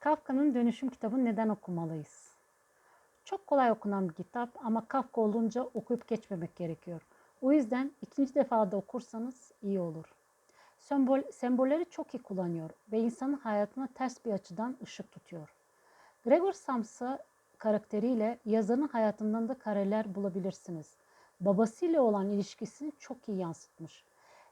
Kafka'nın Dönüşüm kitabını neden okumalıyız? Çok kolay okunan bir kitap ama Kafka olunca okuyup geçmemek gerekiyor. O yüzden ikinci defada okursanız iyi olur. Sembol, sembolleri çok iyi kullanıyor ve insanın hayatına ters bir açıdan ışık tutuyor. Gregor Samsa karakteriyle yazarın hayatından da kareler bulabilirsiniz. Babasıyla olan ilişkisini çok iyi yansıtmış.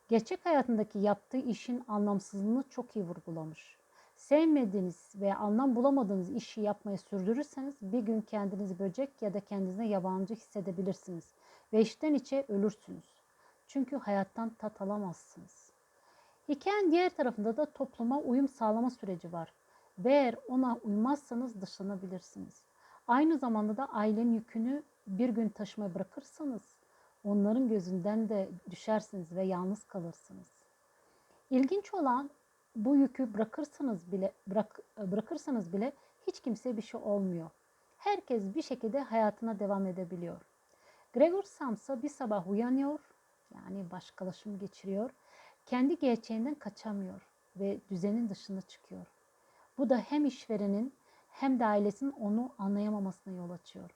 Gerçek hayatındaki yaptığı işin anlamsızlığını çok iyi vurgulamış. Sevmediğiniz ve anlam bulamadığınız işi yapmayı sürdürürseniz bir gün kendinizi böcek ya da kendinize yabancı hissedebilirsiniz ve içten içe ölürsünüz. Çünkü hayattan tat alamazsınız. Hikayenin diğer tarafında da topluma uyum sağlama süreci var. Ve eğer ona uymazsanız dışlanabilirsiniz. Aynı zamanda da ailenin yükünü bir gün taşımayı bırakırsanız onların gözünden de düşersiniz ve yalnız kalırsınız. İlginç olan bu yükü bırakırsanız bile bırak, bırakırsanız bile hiç kimseye bir şey olmuyor. Herkes bir şekilde hayatına devam edebiliyor. Gregor Samsa bir sabah uyanıyor, yani başkalaşım geçiriyor. Kendi gerçeğinden kaçamıyor ve düzenin dışına çıkıyor. Bu da hem işverenin hem de ailesinin onu anlayamamasına yol açıyor.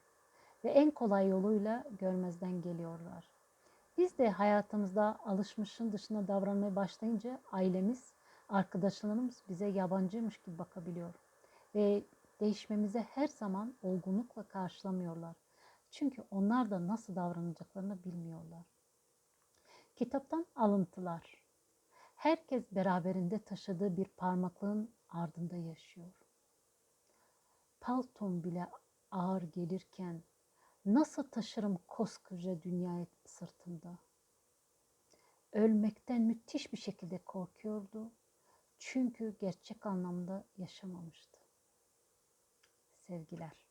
Ve en kolay yoluyla görmezden geliyorlar. Biz de hayatımızda alışmışın dışına davranmaya başlayınca ailemiz, arkadaşlarımız bize yabancıymış gibi bakabiliyor. Ve değişmemize her zaman olgunlukla karşılamıyorlar. Çünkü onlar da nasıl davranacaklarını bilmiyorlar. Kitaptan alıntılar. Herkes beraberinde taşıdığı bir parmaklığın ardında yaşıyor. Paltom bile ağır gelirken nasıl taşırım koskoca dünyayı sırtımda? Ölmekten müthiş bir şekilde korkuyordu. Çünkü gerçek anlamda yaşamamıştı. Sevgiler.